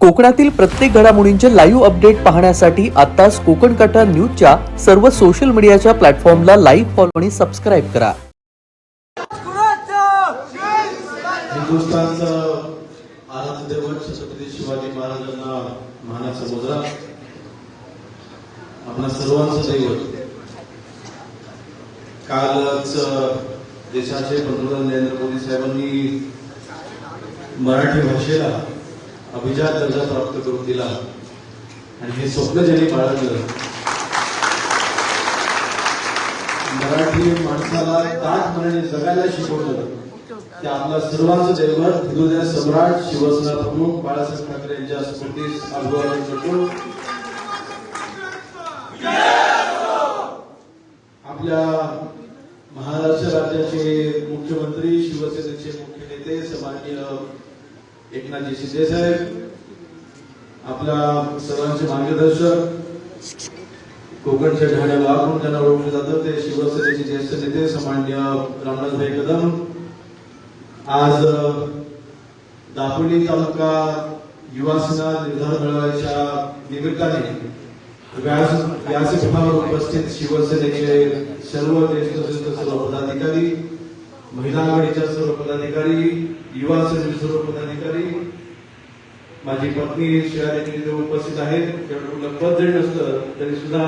कोकणातील प्रत्येक घडामोडींचे लाईव्ह अपडेट पाहण्यासाठी आताच कोकण कटा न्यूजच्या सर्व सोशल मीडियाच्या प्लॅटफॉर्मला लाईव्ह फॉलो आणि सबस्क्राईब करा. हिंदुस्थानचं आराध्य दैवत छत्रपती शिवाजी महाराजांना मानाचा मुद्रा. आपल्या सर्वांचं दैवत कालच देशाचे पंतप्रधान नरेंद्र मोदी साहेबांनी मराठी भाषेला अभिजात दर्जा प्राप्त करून दिला. आणि हे स्वप्न ज्यांनी बाळगलं मराठी माणसाला ताट मनाने जगायला शिकवलं ते आपला सर्वांचं दैवत हिंदुदय सम्राट शिवसेना प्रमुख बाळासाहेब ठाकरे यांच्या स्मृतीस अभिवादन करतो. आपल्या महाराष्ट्र राज्याचे मुख्यमंत्री शिवसेनेचे मुख्य नेते सन्माननीय एकनाथजी शिंदे साहेब आपल्या सर्वांचे मार्गदर्शक कोकणच्या ढाण्याला वाघून त्यांना ओळखलं जातं ते शिवसेनेचे ज्येष्ठ नेते सामान्य रामनाथभाई कदम. आज दापोली तालुका युवा सेना निर्धार मेळाव्याच्या निमित्ताने व्यास व्यासपीठावर उपस्थित शिवसेनेचे सर्व ज्येष्ठ ज्येष्ठ सर्व पदाधिकारी महिला आघाडीच्या सर्व पदाधिकारी युवा सेनेचे सर्व पदाधिकारी माझी पत्नी शिवाजी तिथे उपस्थित आहेत. त्यामुळे पद जरी नसतं तरी सुद्धा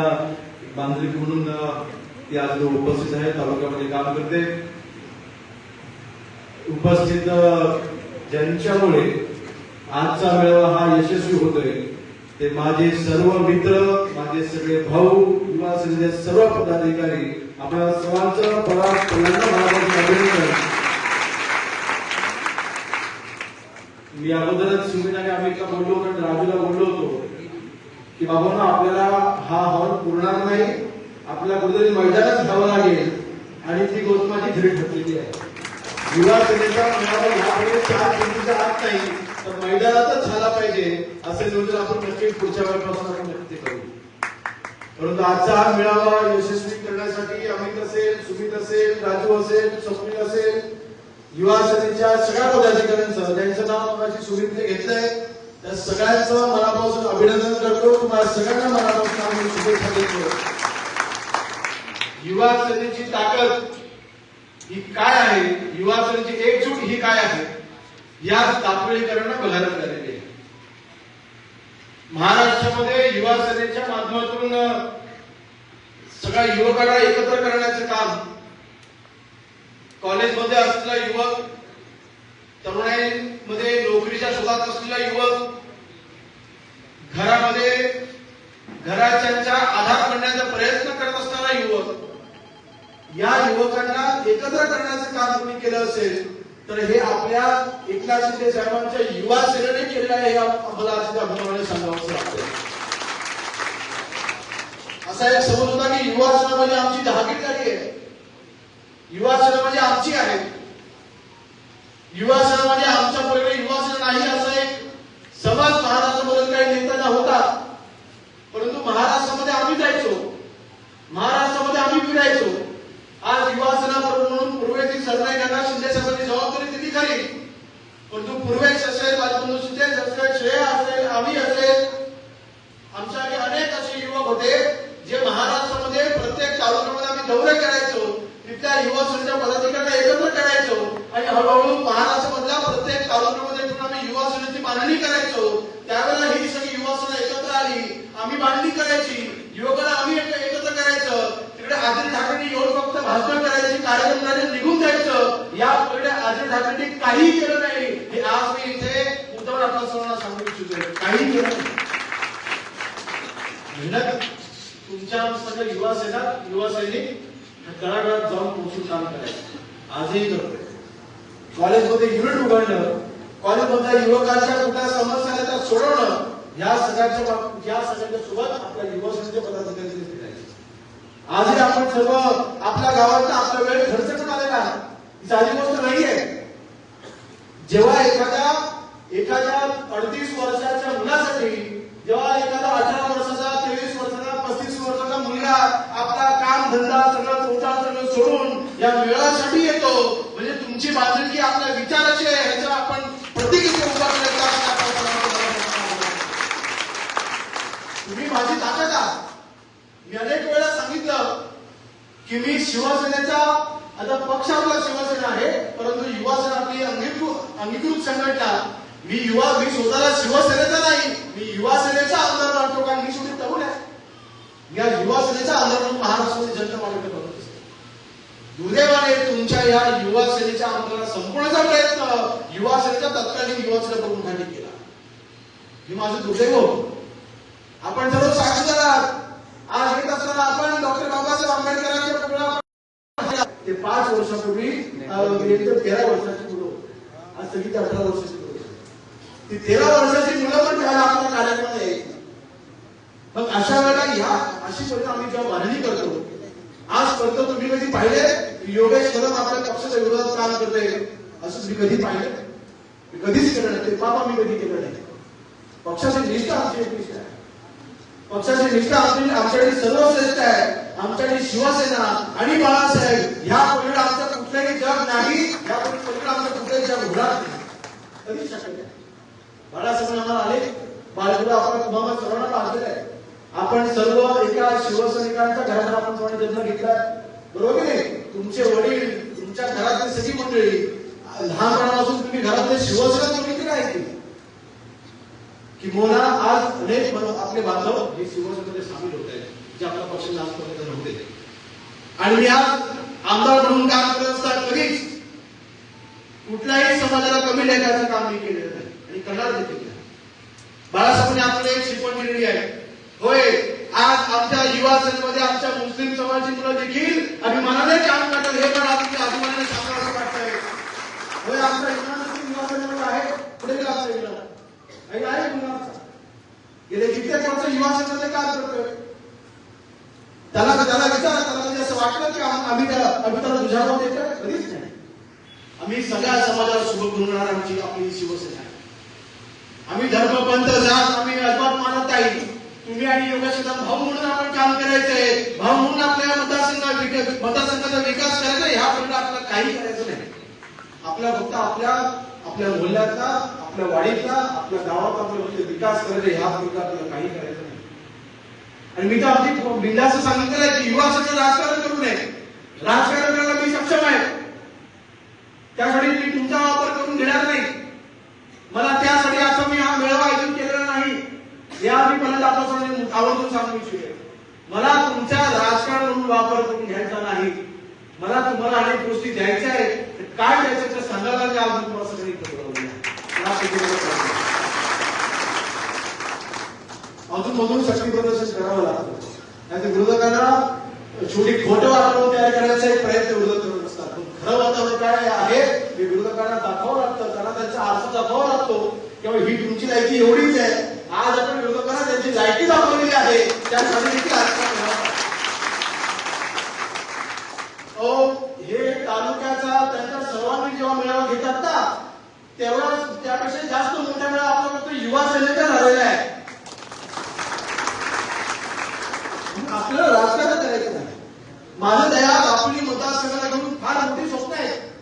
बांधलिक म्हणून ते ती आज उपस्थित आहे तालुक्यामध्ये काम करते. उपस्थित ज्यांच्यामुळे आजचा मेळावा हा यशस्वी होतोय ते माझे सर्व मित्र माझे सगळे भाऊ युवा सेनेचे सर्व पदाधिकारी आपल्या सर्वांचं परत अभिनंदन मी अगोदरच सुमिताने आम्ही का बोललो कारण राजूला बोललो होतो की बाबा ना आपल्याला हा हॉल पुरणार नाही आपल्याला कुठेतरी मैदानच घ्यावं लागेल आणि ती गोष्ट माझी घरी ठरलेली आहे युवा सेनेचा मेळावा यापुढे चार भिंतीच्या आत नाही तर मैदानातच झाला पाहिजे असे नियोजन आपण नक्की पुढच्या वेळेपासून आपण नक्की करू परंतु आजचा हा मेळावा यशस्वी करण्यासाठी अमित असेल सुमित असेल राजू असेल स्वप्नील असेल युवा सेनेच्या सगळ्या पदाधिकाऱ्यांचं ज्यांचं नाव माझी सुमितने घेतलंय त्या सगळ्यांचं मनापासून अभिनंदन करतो. तुम्हाला सगळ्यांना मनापासून आम्ही शुभेच्छा देतो. युवा सेनेची ताकद ही काय आहे? युवा सेनेची एकजूट ही काय आहे? या दापोलीकरांना बघायला मिळालेली आहे. महाराष्ट्रामध्ये युवा सेनेच्या माध्यमातून सगळ्या युवकांना एकत्र करण्याचं काम कॉलेजमध्ये असलेला युवक तरुणाईमध्ये नोकरीच्या शोधात असलेला युवक घरामध्ये घराच्यांचा आधार करण्याचा प्रयत्न करत असणारा युवक या युवकांना एकत्र करण्याचं काम तुम्ही केलं असेल तर हे आपल्या एकनाथ शिंदे साहेबांच्या युवा सेनेने केलेलं आहे आम्हाला आज त्या अभिमानाने सांगावं लागतं असा एक समज होता की युवा सेना म्हणजे आमची जहागीरदारी आहे. युवा सेना म्हणजे आमची आहे. युवा सेना म्हणजे आमच्या पहिले युवा सेना नाही असा एक समाज महाराष्ट्रामध्ये काही नेत्यांना होता. परंतु महाराष्ट्रामध्ये आम्ही जायचो. महाराष्ट्रामध्ये आम्ही फिरायचो. आज युवा सेना म्हणून पूर्वेतील सरनाईकांना शिंदे साहेबांनी परंतु पूर्वेश असेल राजबंधू शिंदे असेल श्रेया असेल आम्ही असेल आमच्याकडे अनेक असे युवक होते जे महाराष्ट्रामध्ये प्रत्येक तालुक्यामध्ये आम्ही दौरे करायचो तिथल्या युवा सेनेच्या पदाधिकाऱ्यांना एकत्र करायचो आणि हळूहळू महाराष्ट्रामधल्या प्रत्येक तालुक्यामध्ये आम्ही युवा सेनेची मांडणी करायचो. त्यावेळेला ही सगळी युवा सेना एकत्र आली आम्ही मांडणी करायची युवकाला आम्ही एकत्र करायचं तिकडे आदिल ठाकरे येऊन फक्त भाषण करायची कार्यक्रम निघून जायचं. याकडे आदिल ठाकरे काही केलं नाही. आज मी इथे मुद्दावर आपल्या सर्वांना सांगू इच्छितोय काही केलं मेहनत तुमच्या सगळं युवा सेना युवा सैनिक तळागाळात जाऊन पोहोचून काम करायचं. आजही करतोय. कॉलेजमध्ये युनिट उघडणं कॉलेजमधल्या युवकांच्या कुठल्या समस्या त्या सोडवणं या सगळ्यांच्या या सगळ्यांच्या सोबत आपल्या युवा सेनेचे पदाधिकारी आजही आपण सर्व आपल्या गावात आपला वेळ खर्च करून आलेला आहे ही साधी गोष्ट नाहीये. जेव्हा एखाद्या एखाद्या अडतीस वर्षाच्या मुलासाठी जेव्हा एखादा अठरा वर्षाचा तेवीस वर्षाचा पस्तीस वर्षाचा मुलगा आपला काम धंदा सगळं तोटा सगळं सोडून या मेळासाठी येतो म्हणजे तुमची बांधिलकी आपल्या विचाराची आहे ह्याचं आपण प्रतीक इथे माझी ताकद आहात. मी अनेक वेळा सांगितलं की मी शिवसेनेचा आता पक्ष आपला शिवसेना आहे परंतु युवा सेना आपली अंगीकृत अंगीकृत संघटना. मी युवा मी स्वतःला शिवसेनेचा नाही मी युवा सेनेचा आमदार राहतो कारण मी शेवटी तरुण आहे. या युवा सेनेचा आमदार म्हणून महाराष्ट्राची जनता माझ्याकडे बघत असते. दुर्दैवाने तुमच्या या युवा सेनेच्या आमदार संपूर्णचा प्रयत्न युवा सेनेच्या तत्कालीन युवा सेना प्रमुखांनी केला. हे माझं दुर्दैव. आपण सर्व साक्षीदार आहात. आज येत असताना आपण डॉक्टर बाबासाहेब आंबेडकरांच्या ते पाच वर्षापूर्वी तेरा वर्षाची मुलं. आज सगळी अठरा वर्षाची मुलं. ती तेरा वर्षाची मुलं पण त्याला आपल्या कार्यक्रमाला यायची. मग अशा वेळेला ह्या अशी परिणाम आम्ही जेव्हा मांडणी करतो आजपर्यंत तुम्ही कधी पाहिले योगेश कदम आपल्या पक्षाच्या विरोधात काम करते असं तुम्ही कधी पाहिलं मी कधीच केलं नाही. ते पाप आम्ही कधी केलं नाही. पक्षाची निष्ठा आमची एक निष्ठा आहे. पक्षाची निष्ठा आमची आमच्याकडे सर्वश्रेष्ठ आमच्या जी शिवसेना आणि बाळासाहेब ह्या पलीकडे आमचं कुठलंही जग नाही या पलीकडे आमचं कुठलंही जग होणार नाही. कधीच शक्य बाळासाहेब आम्हाला आले. बाळासाहेब आपण तुम्हाला सर्वांना पाहिजे आहे आपण सर्व एका शिवसैनिकांच्या घरात आपण सर्वांनी जन्म घेतलाय? बरोबर नाही? तुमचे वडील तुमच्या घरातली सगळी मंडळी लहानपणापासून तुम्ही घरातले शिवसेना बघितली नाही की किंबहुना आज अनेक आपले बांधव हे शिवसेनेमध्ये सामील होत आहेत. जे आपल्या पक्षाला आजपर्यंत नव्हते आणि मी आज आमदार म्हणून काम करत असताना कधीच कुठल्याही समाजाला कमी लेखाचं काम मी केलेलं नाही. आणि करणार देखील नाही. बाळासाहेबांनी आपल्याला एक शिकवण दिलेली आहे. होय आज आमच्या युवा सेनेमध्ये आमच्या मुस्लिम समाजाची मुलं देखील अभिमानाने काम करतात. हे पण आज अभिमानाने सांगा असं वाटतंय होय आमच्या युवा सेनेमध्ये आहे. पुढे गेला आहे गेले कित्येक वर्ष युवा सेनेमध्ये काम करतोय. त्याला त्याला विचारा त्याला म्हणजे असं वाटलं की आम्ही त्याला आम्ही त्याला दुजाभाव देतोय? कधीच नाही. आम्ही सगळ्या समाजाला सोबत घेऊन आमची आपली शिवसेना आहे. आम्ही धर्म पंथ जात आम्ही अजिबात मानत नाही. तुम्ही आणि योगेशचा भाऊ म्हणून आपण काम करायचंय. भाऊ म्हणून आपल्या मतदारसंघा मतदारसंघाचा विकास करायचा ह्या पर्यंत आपल्याला काही करायचं नाही. आपल्या फक्त आपल्या आपल्या मोहल्ल्याचा आपल्या वाडीतला आपल्या गावाचा आपला विकास करायचा ह्या पर्यंत आपल्याला काही करायचं नाही. आणि मी तर अगदी बिंदास सांगितलेलं आहे की युवा सगळं राजकारण करू नये राजकारण करायला मी सक्षम आहे त्यासाठी मी तुमचा वापर करून घेणार नाही मला त्यासाठी आता मी हा मेळावा आयोजित केलेला नाही या मी पहिल्यांदा आपण आवर्जून सांगू इच्छिते मला तुमच्या राजकारण म्हणून वापर करून घ्यायचा नाही मला तुम्हाला अनेक गोष्टी द्यायच्या आहेत तर काय द्यायचं ते सांगायला मी आज तुम्हाला सगळं एकत्र बोलवलं आहे. या पद्धतीने करायचं. अजून मधून शक्ती प्रदर्शन करावं लागतं नाही तर विरोधकांना छोटी खोटं वातावरण तयार करायचा एक प्रयत्न विरोधक करत असतात पण खरं वातावरण काय आहे हे विरोधकांना दाखवावं लागतं त्यांना त्यांचा आरसा दाखवावा लागतो किंवा ही तुमची लायकी एवढीच आहे आज आपण विरोधकांना त्यांची लायकी दाखवलेली आहे त्यासाठी देखील आरसा मिळावा. अहो, हे तालुक्याचा त्यांचा सर्वांनी जेव्हा मेळावा घेतात ना तेव्हा त्यापेक्षा जास्त मोठ्या मेळावा आपला फक्त युवा सैनिक झालेला आहे. आपल्याला राजकारण करायचं नाही. माझं दयात आपली मतदारसंघाला घेऊन फार मोठी स्वप्न आहे.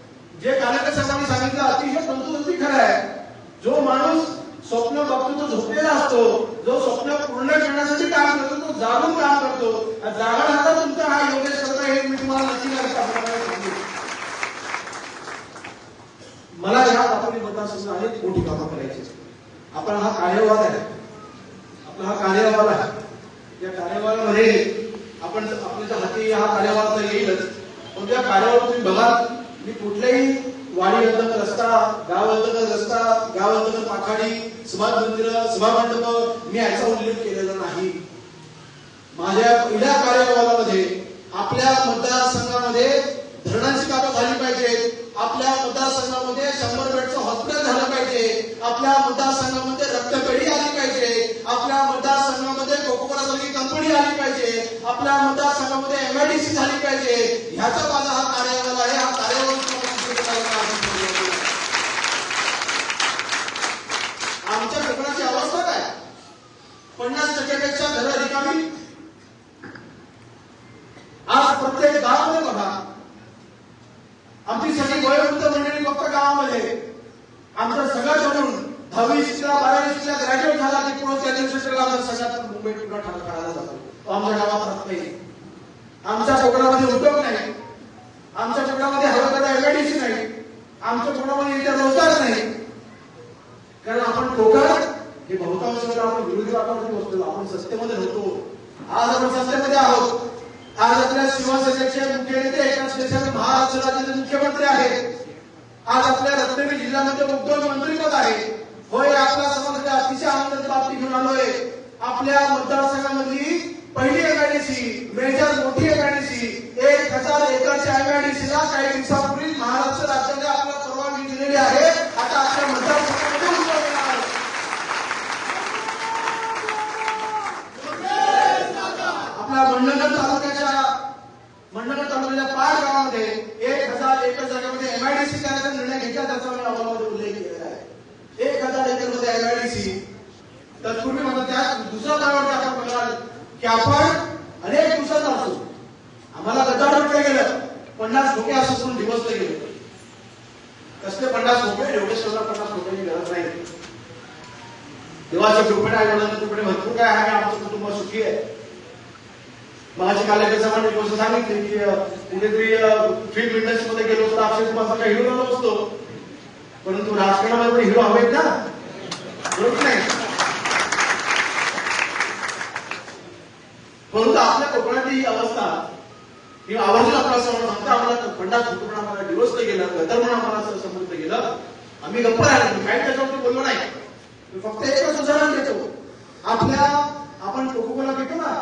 जे कार्यकर्त्यांनी सांगितलं अतिशय तंतोतंती खरं आहे. जो माणूस स्वप्न बघतो तो झोपलेला असतो. जो स्वप्न पूर्ण करण्यासाठी काम करतो तो जागून काम करतो. जागा राहता तुमचा हा योगेश करता हे मी तुम्हाला नक्की मला ह्या आपली मतदारसंघ अनेक मोठी कामं करायची आपण हा कार्यवाद आहे. आपला हा कार्यवाद आहे. या कार्यवादामध्ये आपण आपल्या हाती हा कार्यवाद तर येईलच. पण त्या कार्यवाद तुम्ही बघा मी कुठल्याही वाडी अंतर्गत रस्ता गाव अंतर्गत रस्ता गाव अंतर्गत पाखाडी समाज मंदिर सभा मंडप मी याचा उल्लेख केलेला नाही. माझ्या पहिल्या कार्यकाळामध्ये आपल्या मतदारसंघामध्ये धरणांची कामं झाली पाहिजेत आपल्या मतदारसंघामध्ये शंभर बेडचं हॉस्पिटल झालं पाहिजे. आपल्या मतदारसंघामध्ये रक्तपेढी आली पाहिजे. आपल्या मतदारसंघामध्ये कोकोकोला सारखी कंपनी आली पाहिजे. आपल्या मतदारसंघामध्ये एमआयडीसी झाली पाहिजे. ह्याचा माझा हा कार्य आहे हा कार्यवाद तुम्हाला सुरू करायचा आहे. आमच्या कोकणाची अवस्था काय पन्नास टक्क्यापेक्षा घरं रिकामी आज प्रत्येक गावामध्ये बघा आमची सगळी वयोवृद्ध मंडळी फक्त गावामध्ये. आमचा सगळं म्हणून दहावी शिकला बारावी शिकला ग्रॅज्युएट झाला की पुढे त्या दिवशी आमचा सगळ्यात मुंबई पुन्हा ठाणे काढायला जातो. तो आमच्या गावात राहत नाही. आमच्या कोकणामध्ये उद्योग नाही. आमच्या कोकणामध्ये हवं एलआयडीसी नाही. आमच्या कोकणामध्ये इथे रोजगार नाही. कारण आपण कोकण हे बहुतांश वेळा आपण विरोधी वाटामध्ये बसतो आपण सत्तेमध्ये नव्हतो आज आपण सत्तेमध्ये आहोत. आज आपल्या शिवसेनेचे मुख्य नेते एकनाथ शिंदे महाराष्ट्र राज्याचे मुख्यमंत्री आहेत. आज आपल्या रत्नागिरी जिल्ह्यामध्ये उद्योग मंत्रीपद आहे. होय आपला समाजाच्या अतिशय आनंदाची बाबती घेऊन आलोय. आपल्या मतदारसंघामधली पहिली एमआयडीसी मेजर मोठी एमआयडीसी एक हजार एकरच्या एमआयडीसी ला काही दिवसापूर्वी महाराष्ट्र राज्याने आपल्याला परवानगी दिलेली आहे आता आपल्या मतदारसंघामध्ये उद्योग येणार आहे. आपल्या मंडणगड तालुक्याच्या मंडणगड तालुक्याच्या पाच गावामध्ये एक हजार एकर जागेमध्ये एमआयडीसी करायचा निर्णय घेतला त्याचा मी अहवालामध्ये उल्लेख केलेला आहे एक हजार एकरमध्ये एमआयडीसी तत्पूर्वी मला त्या दुसरा पायावरती आपण बघाल की आपण अनेक दिवसात असतो आम्हाला गद्दार म्हटलं गेलं. पन्नास धोके असं करून दिवसलं गेलं. कसले पन्नास रुपये एवढे सगळं पन्नास धोक्याची गरज नाही. देवाच्या कृपेने आईवडिलांच्या कृपेने भरपूर काय आहे आमचं कुटुंब सुखी आहे. माझी कालकेचा एक गोष्ट सांगितली की कुठेतरी फिल्म इंडस्ट्रीमध्ये गेलो तर अक्षय कुमारचा काही हिरो नसतो परंतु राजकारणामध्ये पण हिरो हवेत ना? बरोबर नाही. परंतु आपल्या कोकणातली ही अवस्था ही आवर्जून आपला समोर सांगतो आम्हाला पन्नास कुटुंब आम्हाला डिवोर्स गेलं गदर म्हणून आम्हाला असं समजलं गेलं. आम्ही गप्प राहिलो काय त्याच्यावरती बोललो नाही. फक्त एकच उदाहरण देतो. आपल्या आपण कोकोकोला पितो ना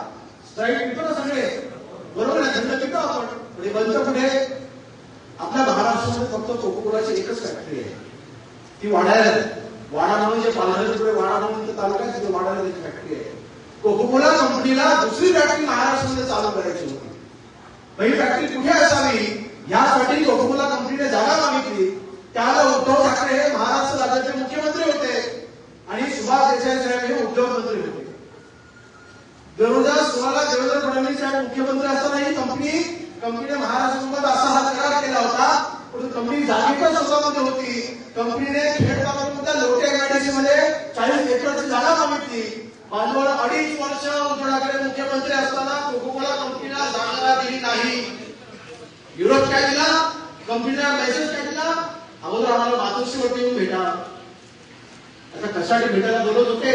स्प्राईट पितो ना सगळे. बरोबर आहे थंड पितो आपण पण हे बंद आपल्या महाराष्ट्रामध्ये फक्त कोकोकोलाची एकच फॅक्टरी आहे. ती वाढायला वाडा म्हणून जे पालघर पुढे वाडा म्हणून तालुका आहे तिथे वाढायला त्याची फॅक्टरी आहे. कोकोकोला कंपनीला दुसरी फॅक्टरी महाराष्ट्रामध्ये चालू करायची होती. पहिली फॅक्टरी कुठे असावी? यासाठी कोकोकोला कंपनीने जागा मागितली. त्याला उद्धव ठाकरे हे महाराष्ट्र राज्याचे मुख्यमंत्री होते आणि सुभाष देसाई साहेब हे उद्योग मंत्री होते. दोन हजार देवेंद्र फडणवीस साहेब मुख्यमंत्री असताना ही कंपनी कंपनीने महाराष्ट्रासोबत असा हा करार केला होता. परंतु कंपनी जागेच्या स्वतःमध्ये होती. कंपनीने खेड तालुक्यामधल्या लोट्या एमआयडीसी मध्ये चाळीस एकराची जागा मागितली भांडवल अडीच वर्ष उद्धव मुख्यमंत्री असताना कोकोकोला कंपनीला जागा दिली नाही. विरोध काय दिला कंपनीला मेसेज काय दिला अगोदर आम्हाला मातोश्रीवरती येऊन भेटा. आता कशासाठी भेटायला बोलत होते?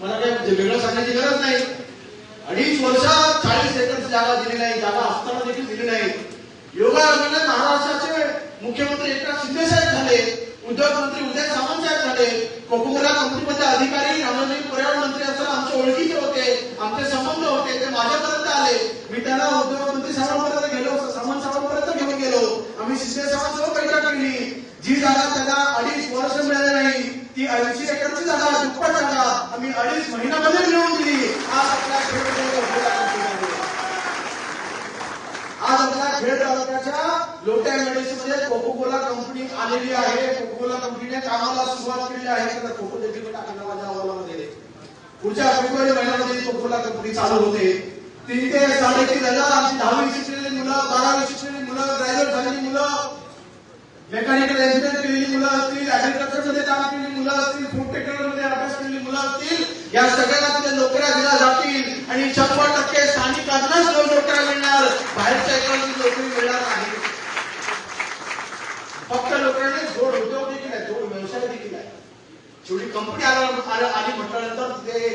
मला काही म्हणजे वेगळं सांगण्याची गरज नाही. अडीच वर्ष चाळीस एकरची जागा दिली नाही. जागा असताना देखील दिली नाही. योगा महाराष्ट्राचे मुख्यमंत्री एकनाथ शिंदे साहेब झाले उद्योग मंत्री उदय सामंत साहेब झाले कोकोकोला कंपनीमध्ये अधिकारी सामाजिक पर्यावरण मंत्री असताना आमचे ओळखीचे होते आमचे संबंध होते ते माझ्यापर्यंत आले मी त्यांना उद्योग मंत्री साहेबांपर्यंत गेलो सामंत साहेबांपर्यंत घेऊन गेलो आम्ही शिंदे साहेबांसोबत बैठक केली जी जागा त्यांना अडीच वर्ष मिळाली नाही ती ऐंशी एकरची जागा दुप्पट जागा आम्ही अडीच महिन्यामध्ये मिळवून दिली आज आपल्या खेडमध्ये कोकोकोला कंपनी आहे. आज आपल्या प्रकारच्या लोट्या लोट्या मेडिसिनमध्ये कोकोकोला कंपनी आलेली आहे. कोकोकोला कंपनीने कामाला सुरुवात केली आहे. त्याचा फोटो देखील मी माझ्या अहवालामध्ये पुढच्या फेब्रुवारी महिन्यामध्ये कोकोकोला कंपनी चालू होते. तीन ते साडेतीन हजार आमची दहावी शिकलेली मुलं बारावी शिकलेली मुलं ग्रॅज्युएट झालेली मुलं मेकॅनिकल इंजिनिअर केलेली मुलं असतील अग्रिकल्चरमध्ये काम केलेली मुलं असतील फूड टेक्नॉलॉजी मध्ये अभ्यास केलेली मुलं असतील या सगळ्यांना तिथे नोकऱ्या दिल्या जातील. आणि शंभर टक्के स्थानिकांनाच नोकऱ्या मिळणार. बाहेरच्या एकाची नोकरी मिळणार नाही फक्त लोकांनी जोड उद्योग देखील आहे जोड व्यवसाय देखील आहे. शेवटी कंपनी आला आली म्हटल्यानंतर ते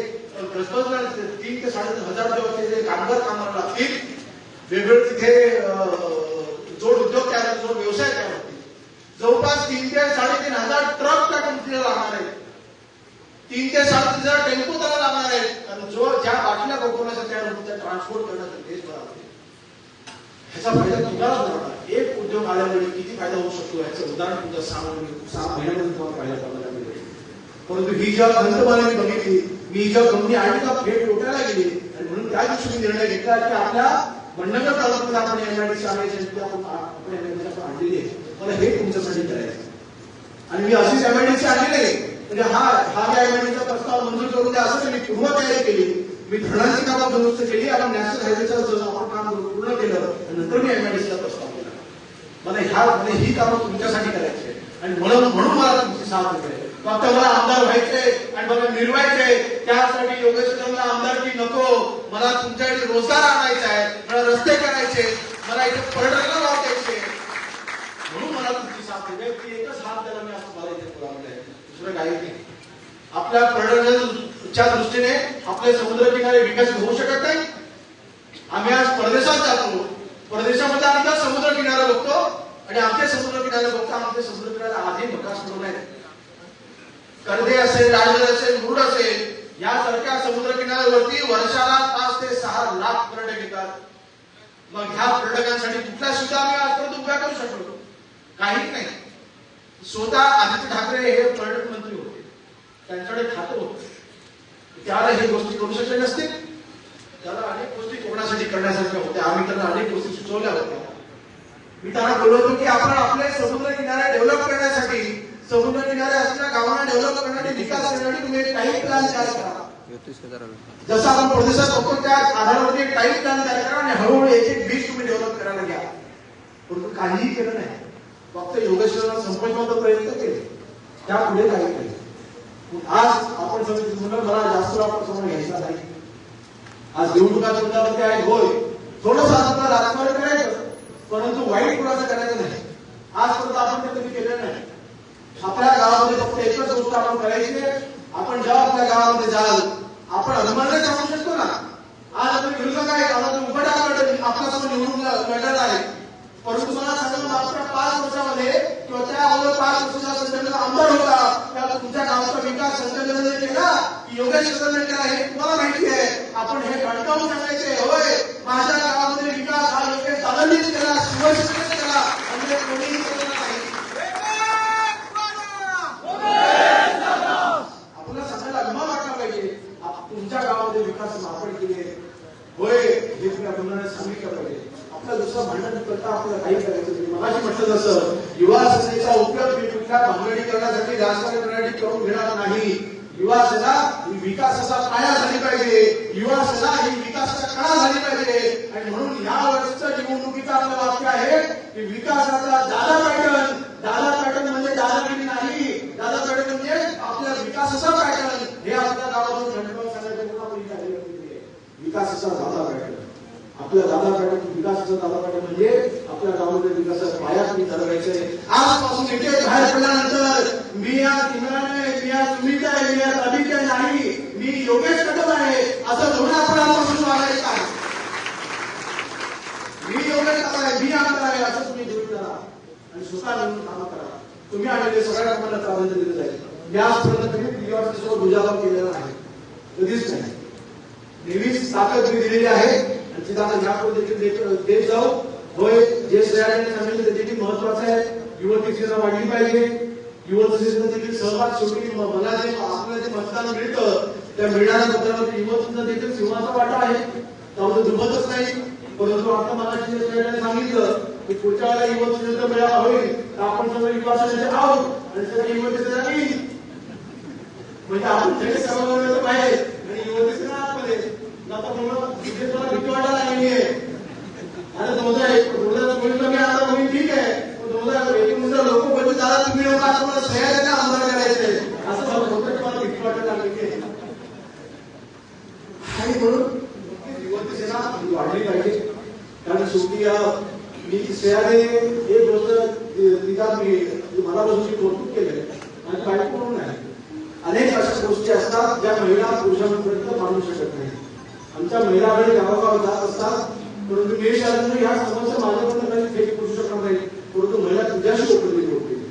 गजबजणार तीन ते साडे हजार जे जे कामगार कामाला लागतील वेगवेगळे तिथे जोड उद्योग तयार जोड व्यवसाय तयार होतील. जवळपास तीन ते साडेतीन हजार ट्रक त्या कंपनीला लागणार आहेत. तीन ते सात हजार टेम्पो त्याला लागणार आहेत. आणि जो ज्या बाटल्या कोकणाच्या तयार होतील त्या ट्रान्सपोर्ट करण्यासाठी देशभरामध्ये. त्याचा फायदा तुम्हाला होणार एक उद्योग आल्यामुळे किती फायदा होऊ शकतो याचं उदाहरण तुमचं सहा महिने सहा महिन्यामध्ये तुम्हाला फायदा करायला मिळेल परंतु ही ज्या खंतमाने बघितली मी ज्या कंपनी आणि का भेट लोटायला गेली आणि म्हणून त्या दिवशी मी निर्णय घेतला की आपल्या मंडणगड तालुक्यात आपण एमआयडीसी आणायची आपण आपण आणलेली आहे. मला हे तुमच्यासाठी करायचं आणि मी अशीच एमआयडीसी आणली नाही म्हणजे हा हा ज्या एमआयडीचा प्रस्ताव मंजूर करून द्या असं मी पूर्व तयारी केली. मी धरणांची कामं दुरुस्त केली. आणि नॅशनल हायवेचा आपण काम पूर्ण केलं आणि नंतर मी एमआयडीसीला प्रस्ताव केला मला ह्या म्हणजे ही कामं तुमच्यासाठी करायची आणि म्हणून म्हणून मला तुमची साथ होते फक्त मला आमदार व्हायचंय आणि मला मिरवायचे त्यासाठी योगेश्वरला आमदारकी नको. मला तुमच्याकडे रोजगार आणायचा आहे. मला रस्ते करायचे मला इथे पर्यटनाला वाव द्यायचे म्हणून मला तुमची साथ दिली की एकच हात द्यायला मी असं मला इथे पुरवलं आहे दुसरं काही नाही. आपल्या पर्यटनाच्या दृष्टीने आपले समुद्र किनारे विकसित होऊ शकत नाही. आम्ही आज परदेशात जातो परदेशामध्ये आमचा समुद्र किनारा बघतो आणि आमच्या समुद्र किनारा बघता आमचे समुद्र किनारा आधी भकास म्हणून आहेत. कर्दे असेल राजगड असेल मुरुड असेल यासारख्या समुद्र किनाऱ्यावरती वर्षाला पाच ते सहा लाख पर्यटक येतात. मग ह्या पर्यटकांसाठी कुठल्या सुद्धा आम्ही आजपर्यंत उभ्या करू शकलो काही नाही. स्वतः आदित्य ठाकरे हे पर्यटन मंत्री होते. त्यांच्याकडे खातं होतं. त्याला हे गोष्टी करू शकले नसतील त्याला अनेक गोष्टी कोकणासाठी करण्यासारख्या होत्या. आम्ही त्यांना अनेक गोष्टी सुचवल्या होत्या. मी त्यांना बोललो होतो की आपण आपले समुद्र किनारे डेव्हलप करण्यासाठी समुद्र किनारे असलेल्या गावांना डेव्हलप करण्यासाठी विकास करण्यासाठी तुम्ही एक काही प्लॅन तयार करा. जसं आपण परदेशात होतो त्या आधारावरती एक काही प्लॅन तयार करा आणि हळूहळू एक एक बीच तुम्ही डेव्हलप करायला घ्या. परंतु काहीही केलं नाही. फक्त योगेश्वराला संपवण्याचा प्रयत्न केले. त्यापुढे काही केलं आज आपण सगळे मला जास्त आपण समोर घ्यायचा नाही. आज निवडणुका तोंडावरती आहे होय. थोडस आता राजकारण करायचं परंतु वाईट कुणाचं करायचं नाही. आजपर्यंत आपण ते कधी केलं नाही. आपल्या गावामध्ये फक्त एकच गोष्ट आपण करायची आहे. आपण जेव्हा आपल्या गावामध्ये जाल आपण अभिमानाने सांगू शकतो ना? आज आपण विरोधक आहे आता तुम्ही उभं टाकलं आपला समोर निवडून लढत आहे. परंतु मला सांगा मागच्या पाच वर्षामध्ये किंवा त्या अगोदर पाच वर्षाच्या आमदार आता तुमच्या गावाचा विकास संघटनेने केला की योगेश सदन केला हे तुम्हाला माहिती आहे. आपण हे भडकावून सांगायचे होय माझ्या गावामध्ये विकास हा योगेश दादांनीच केला शिवसेनेने केला म्हणजे कोणीही केलेला नाही. आपल्याला सांगायला अभिमान वाटला पाहिजे. तुमच्या गावामध्ये विकास आपण केले होय हे तुम्ही अभिमानाने सांगितलं पाहिजे. आपलं दुसरं भांडण करता आपल्याला काही करायचं नाही. मगाशी म्हटलं जसं युवा सेनेचा उपयोग मी कुठल्या भांगडी करण्यासाठी राजकारण करून घेणार नाही. युवा सेना ही विकासाचा पाया झाली पाहिजे. युवा सेना ही विकासाचा कळा झाली पाहिजे. आणि म्हणून या वर्षीच्या निवडणुकीचं आपलं वाक्य आहे की विकासाचा दादा पॅटर्न दादा पॅटर्न म्हणजे दादागिरी नाही. दादा पॅटर्न म्हणजे आपल्या विकासाचा पॅटर्न. हे आपल्या गावातून झंडा सांगायचं विकासाचा दादा पॅटर्न. आपल्या दादा विकासाचा दादा म्हणजे आपल्या गावामध्ये विकासाचा पाया तुम्ही ठरवायचे आजपासून इथे बाहेर पडल्यानंतर मी या किनारे मी या सुनीता आहे मी या आदित्य नाही मी योगेश कदम आहे असं धोरण आपण आजपासून वाढायचं आहे. मी योगेश कदम आहे मी आमदार आहे असं तुम्ही धोरण करा आणि स्वतः म्हणून कामं करा. तुम्ही आलेले सगळ्या कामाला प्राधान्य दिलं जाईल. मी आजपर्यंत कधी सोबत दुजाभाव केलेला नाही कधीच नाही. नेहमीच ताकद मी दिलेली आहे. आणि ती यापुढे देखील देत- जाऊ होय जे श्रेयाने सांगितलं देखील महत्वाचं आहे युवती वाढली पाहिजे. युवती देखील सहभाग शेवटी मला जे आपल्याला जे मतदान मिळतं त्या मिळणाऱ्या मतदानामध्ये युवतींचा देखील सिंहाचा वाटा आहे. त्यामध्ये दुमतच नाही. परंतु आता मला जे श्रेयाने सांगितलं की पुढच्या वेळेला युवती सेनेचा मेळावा होईल. तर आपण सगळे युवा आहोत. आणि सगळे युवती येईल. म्हणजे आपण सगळे सर्व पाहिजे आणि युवतीचा आता म्हणून तिथे आहे. आता दोन हजार दोन हजार मी आता ठीक आहे. पण दोन हजार एकोणीसला लोक आता मला सह्या आमदार करायचे असं मला होतं भीती वाटायला लागली आहे. आणि म्हणून युवती सेना वाढली पाहिजे. कारण शेवटी मी श्रेयाने एक गोष्ट तिला मी मनापासून कौतुक केलंय. आणि काय म्हणून नाही अनेक अशा गोष्टी असतात ज्या महिला पुरुषांपर्यंत मानू शकत नाही आमच्या महिलाकडे गावागाव जात असतात परंतु मी शाळेतून या समस्या माझ्यापर्यंत काही थेट करू शकणार नाही परंतु महिला तुझ्याशी ओपनली होतील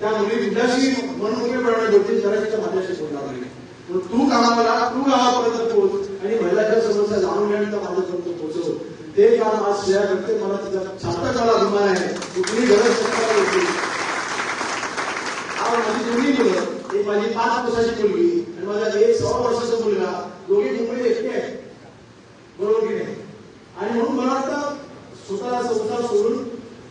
त्या मुली तुझ्याशी मनमोकळेपणाने होतील जरा तिच्या माझ्याशी बोलणार नाही म्हणून तू कामाला तू गावापर्यंत पोहोच आणि महिलाच्या समस्या जाणून घेण्याचा माझ्यापर्यंत पोहोचव. ते काम आज श्रेया करते मला तिचा छापटा अभिमान आहे. कुठली गरज नसताना होती. आज माझी दोन्ही मुलं एक माझी पाच वर्षाची मुलगी आणि माझा एक सहा वर्षाचा मुलगा दोघे मुंबईत एकटे आहेत बरोबर की नाही आणि म्हणून मला वाटतं स्वतः संसार सोडून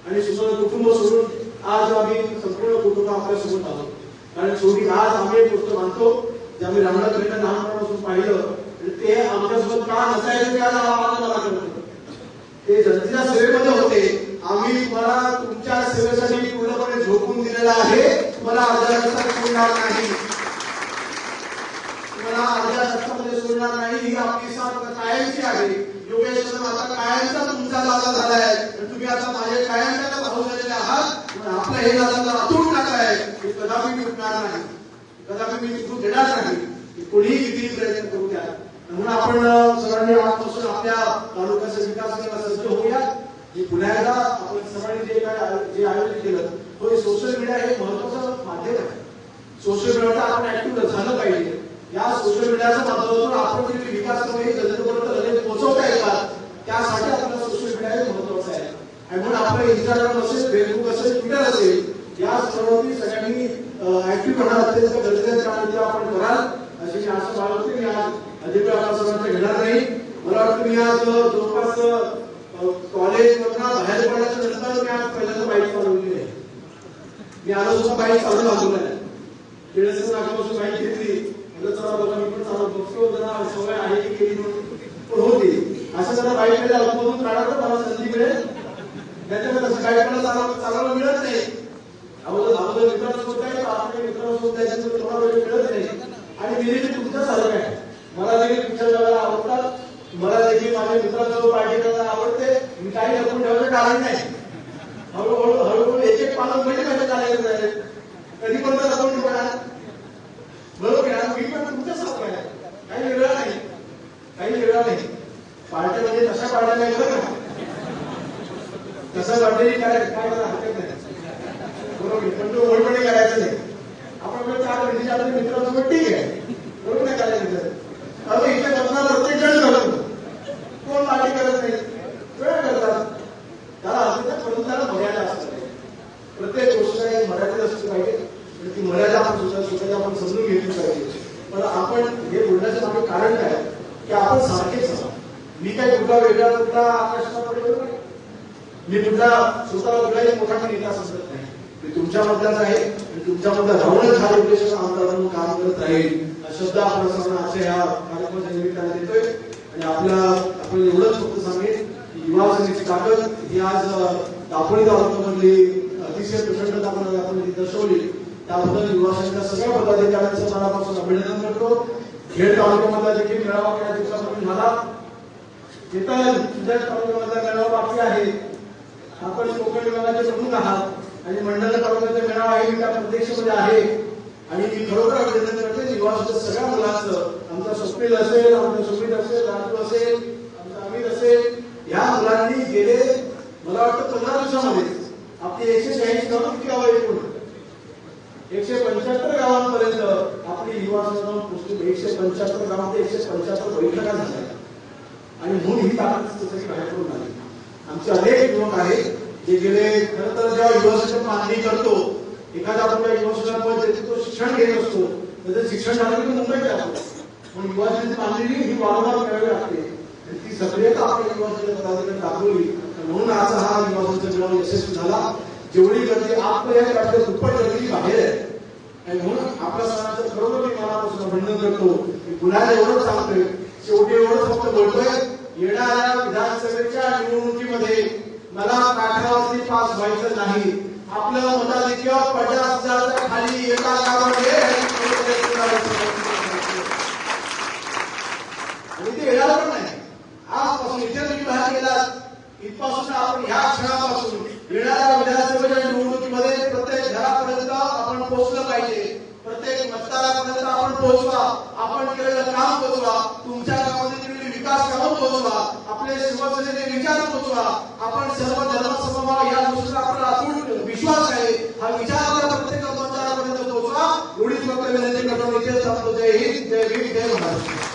आणि स्वतः कुटुंब सोडून आज आम्ही संपूर्ण कुटुंब आपल्यासोबत आहोत. कारण शेवटी आज आम्ही एक गोष्ट मानतो जे आम्ही रामनाथ लहानपणापासून पाहिलं आणि ते आमच्यासोबत का नसायचं ते आज आम्हाला मला कळतं ते जनतेच्या सेवेमध्ये होते. आम्ही तुम्हाला तुमच्या सेवेसाठी पूर्णपणे झोकून दिलेला आहे. तुम्हाला अर्ध्या नाही. सोडणार नाही अर्ध्या रस्त्यामध्ये सोडणार नाही ही आपली साथ कायमची आहे. योगेश आता कायमचा तुमचा दादा झालाय. आणि तुम्ही आता माझे कायमच्या भाऊ झालेले आहात. पण आपलं हे दादा तर अतूट नातं आहे. हे कदापि मी उठणार नाही. कदापि मी निघून देणार नाही. कोणीही कितीही प्रयत्न करू द्या. म्हणून आपण अं, सर्वांनी आजपासून आपल्या तालुक्याचा विकास करायला सज्ज होऊया. हे पुन्हा एकदा आपण सर्वांनी जे काय जे आयोजित केलं तो सोशल मीडिया हे महत्वाचं माध्यम आहे. सोशल मीडियावर आपण ऍक्टिव्ह झालं पाहिजे. या सोशल माध्यमातून आपण तिथे विकास करून हे जनतेपर्यंत लगेच पोहोचवता येतात. त्यासाठी आपल्याला सोशल मीडिया हे महत्वाचं आहे. आणि म्हणून आपलं इंस्टाग्राम असेल फेसबुक असेल ट्विटर असेल या सर्वांनी सगळ्यांनी ऍक्टिव्ह होणार अत्यंत गरजेचं आहे आणि ते आपण कराल अशी मी आशा बाळगते. मी आज अधिक वेळ आपल्या सर्वांचं घेणार नाही. मला वाटतं मी आज जवळपास कॉलेज मधून बाहेर पडल्याच्या नंतर मी आज पहिल्यांदा बाईक चालवली आहे. मी आलो सुद्धा बाईक चालू लागलो नाही. वेळेस बाईक घेतली. म्हटलं चला बाबा मी पण चालू बघतो जरा सवय आहे की केली पण होती असं जरा बाईकडे मध्ये आतमधून काढावं मला संधी मिळेल. त्याच्यामध्ये असं काही मिळत नाही. अगोदर अगोदर मित्रांसोबत आहे आपल्या मित्रांसोबत त्याच्यामध्ये थोडा वेळ मिळत नाही. आणि मी देखील सारखं आहे. मला देखील पिक्चर बघायला आवडतात. मला देखील माझ्या मित्रांसोबत पार्टी करायला आवडते. मी काही लपून ठेवायचं कारण नाही. हळूहळू हळूहळू एक एक पानं म्हणजे कसं चालायचं कधी पण आपण बरोबर आहे आणि मी पण तुमच्या सारखं काही वेगळं नाही. काही वेगळं नाही. पार्ट्या म्हणजे तशा पार्ट्या नाही बरं तसं वाटतही काय काय करा हरकत नाही. बरोबर पण तो ओळपणे करायचं नाही. आपण आपल्या चार म्हणजे आपल्या मित्रांसोबत ठीक आहे. बरोबर नाही. करायचं अहो इथे बसणार प्रत्येक जण करतो कोण पार्टी करत नाही वेळ करतात त्याला असं त्या परंतु त्याला मर्यादा असतात प्रत्येक गोष्ट एक मर्यादित असली पाहिजे आणि ती मर्यादा आपण सुद्धा स्वतःची आपण समजून घेतली पाहिजे. पण आपण हे बोलण्याचं मागे कारण काय? की आपण सारखेच आहोत मी काही कुठला वेगळा कुठला आकाशाचा मी कुठला स्वतःला कुठलाही मोठा नेता समजत नाही. मी तुमच्यामधलाच आहे आणि तुमच्यामधला राहूनच हा उद्देश आमदार काम करत राहील शब्द आपण सर्वांना असे ह्या कार्यक्रमाच्या निमित्ताने देतोय. आणि आपल्या आपण एवढंच फक्त सांगेन की युवा सेनेची ताकद ही आज अं, दापोली तालुक्यामधली अतिशय प्रचंड ताकद आपण दर्शवली. त्याबद्दल युवा संघ सगळ्या पदाधिकाऱ्यांचं मनापासून अभिनंदन करतो. खेड तालुक्यामधला देखील मेळावा काही दिवसापूर्वी झाला. इतर सुद्धा तालुक्यामधला मेळावा बाकी आहे. आपण कोकण विभागाचे प्रमुख आहात. आणि मंडळ तालुक्याचा मेळावा आहे त्या प्रत्यक्षमध्ये आहे. आणि मी खरोखर अभिनंदन करते. युवाच्या सगळ्या मुलांचं. आमचा स्वप्नील असेल आमचा सुमित असेल राजू असेल आमचा अमित असेल या मुलांनी गेले मला वाटतं पंधरा दिवसामध्ये. आपली एकशे शहाऐंशी गावं किती गावं एकूण एकशे पंच्याहत्तर गावांपर्यंत आपली युवा संगम पोहोचली एकशे पंच्याहत्तर गावामध्ये एकशे पंच्याहत्तर बैठका झाल्या. आणि म्हणून ही ताकद सगळी बाहेर पडून आली. आमचे अनेक युवक आहेत जे गेले खरं तर जेव्हा युवासेना मागणी करतो एखादा आपल्या युवासेनामध्ये तो शिक्षण घेत असतो त्याचं शिक्षण झालं की मुंबईत जातो. पण युवासेनेची मागणी ही वारंवार करावी लागते. आणि ती सक्रियता आपल्या युवासेना पदाधिकारी दाखवली. म्हणून आज हा युवासेनेचा मेळावा यशस्वी झाला. जेवढी गर्दी आतमध्ये आहे त्याच्या दुप्पट गर्दी बाहेर आहे. आणि म्हणून आपल्या सणाचं खरोखर मी मनापासून अभिनंदन करतो की पुन्हा एवढंच सांगतोय शेवटी एवढं फक्त बोलतोय. येणाऱ्या विधानसभेच्या निवडणुकीमध्ये मला काठावरती पास व्हायचं नाही. आपलं मताधिक्य पचास हजारच्या खाली एका गावामध्ये आणि ते येणार पण नाही. आजपासून इथे तुम्ही बाहेर गेलात इथपासून आपण ह्या क्षणापासून येणाऱ्या विधानसभेच्या निवडणुकीमध्ये प्रत्येक घरापर्यंत आपण पोहोचलं पाहिजे. प्रत्येक मतदारापर्यंत आपण पोहोचवा. आपण केलेलं काम पोहोचवा. तुमच्या गावामध्ये केलेली विकास कामं पोहोचवा. आपले शिवसेनेचे विचार पोहोचवा. आपण सर्व धर्म या गोष्टीचा आपला अतूट विश्वास आहे. हा विचार आपला प्रत्येक मतदारापर्यंत पोहोचवा. एवढीच फक्त विनंती करतो इथेच थांबतो जय हिंद. जय भीम. जय महाराष्ट्र.